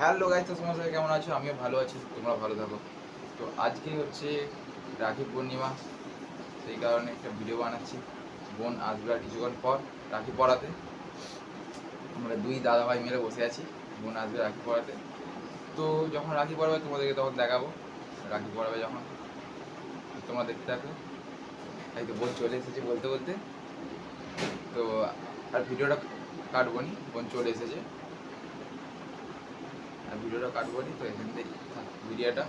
Hello guys তো তোমরা সবাই কেমন আছো? আমিও ভালো আছি তোমরা ভালো থাকো। তো আজকে হচ্ছে রাখি পূর্ণিমা, সেই কারণে একটা ভিডিও বানাচ্ছি। বোন আসবে আর কিছুক্ষণ পর রাখি পড়াতে। আমরা দুই দাদা ভাই মিলে বসে আছি, বোন আসবে রাখি পড়াতে। তো যখন রাখি পড়াবে, তোমাদেরকে তখন দেখাবো রাখি পড়াবে যখন। তোমরা দেখতে থাকো। তাই তো বোন চলে এসেছে বলতে বলতে। তো আর ভিডিওটা কাটবো নি, বোন চলে এসেছে। ভিডিওটা কাটবো তো এখান থেকে ভিডিওটা।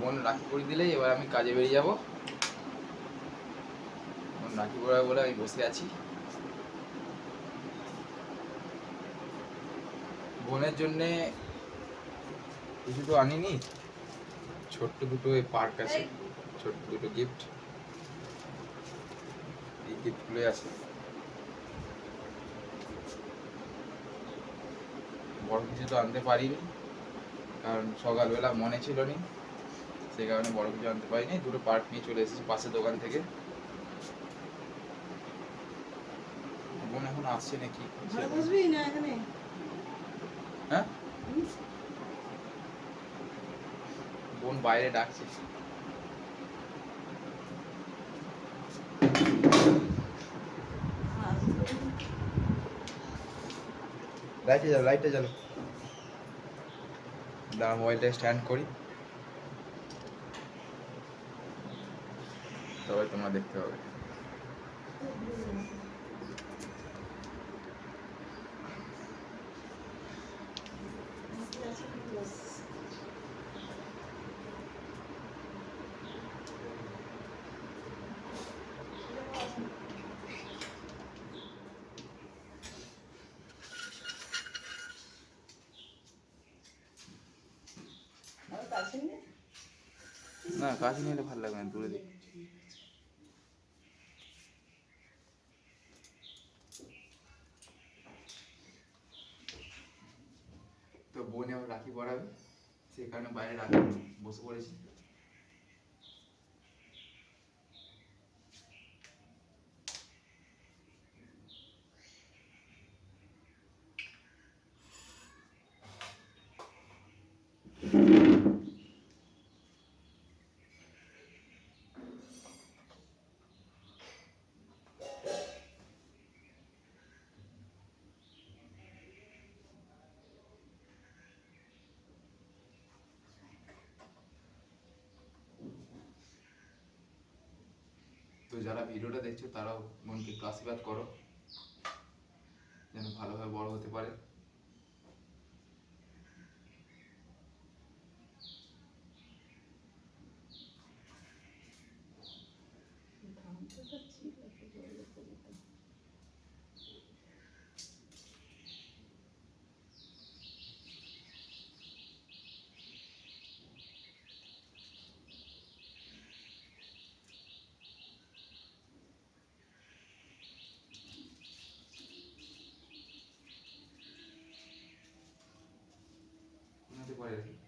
বোন রাখি পরিয়ে দিলেই এবার আমি কাজে বেরিয়ে যাব। বোন রাখি পরাবে বলে আমি বসে আছি। বোনের জন্যে কিছু তো আনিনি। ছোট্ট দুটো এই পার্ক আছে, ছোট্ট দুটো গিফট এই গিফটগুলো আছে। বড় কিছু তো আনতে পারিনি, কারণ সকালবেলা মনে ছিল নি। সেই কারণে বড় কিছু আনতে পারিনি, দুটো পার্ক নিয়ে চলে এসেছি পাশের দোকান থেকে। বোন এখন আসছে নাকি? না এখানে? হ্যাঁ? বোন বাইরে ডাকছে। লাইটে জ্বালো লাইটে জ্বালো। দাঁড়া মোবাইলটা স্ট্যান্ড করি। তবে তোমরা দেখতে হবে। না কাছে নিয়ে ভালো লাগবে না, দূরে দেখি। তো বোনে আমার রাখি পড়াবে সেই কারণে বাইরে রাখি বসে পড়েছি। যারা ভিডিওটা দেখছ তারাও মনকে একটু আশীর্বাদ করো। যেন ভালোভাবে বড় হতে পারে। parece?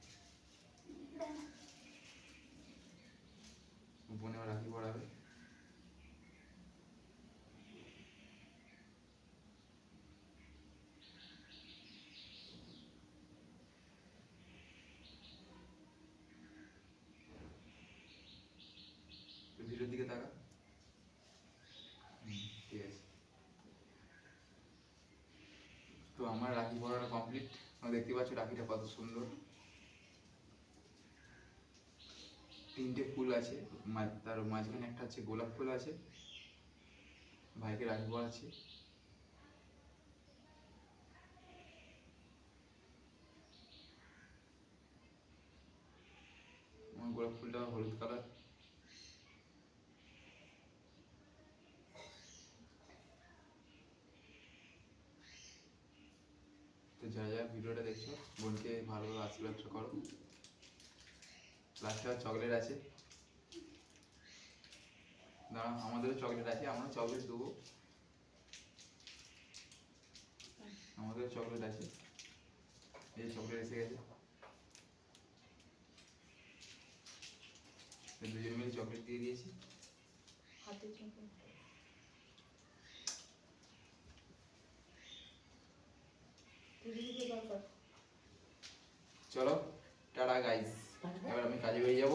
তো আমার রাখি পড়াটা কমপ্লিট তোমরা দেখতে পাচ্ছ রাখিটা কত সুন্দর। তিনটে ফুল আছে তার মাঝখানে একটা আছে গোলাপ ফুল আছে। ভাইকে রাখি আমার গোলাপ ফুলটা হলুদ কালার তো যা যা ভিডিওটা দেখছ। বোনকে ভালোভাবে আশীর্বাদ করো। লাস্টে চকলেট আছে। দাঁড়া, আমাদেরও চকলেট আছে, আমরা চকলেট দেবো। আমাদের চকলেট আছে। এই চকলেট এসে গেছে। দুজন মিলে চকলেট দিয়ে দিয়েছি। হাতে চোখে দিদি দিদি দরকার চলো টাটা গাইস এবার আমি কাজে বেরিয়ে যাব।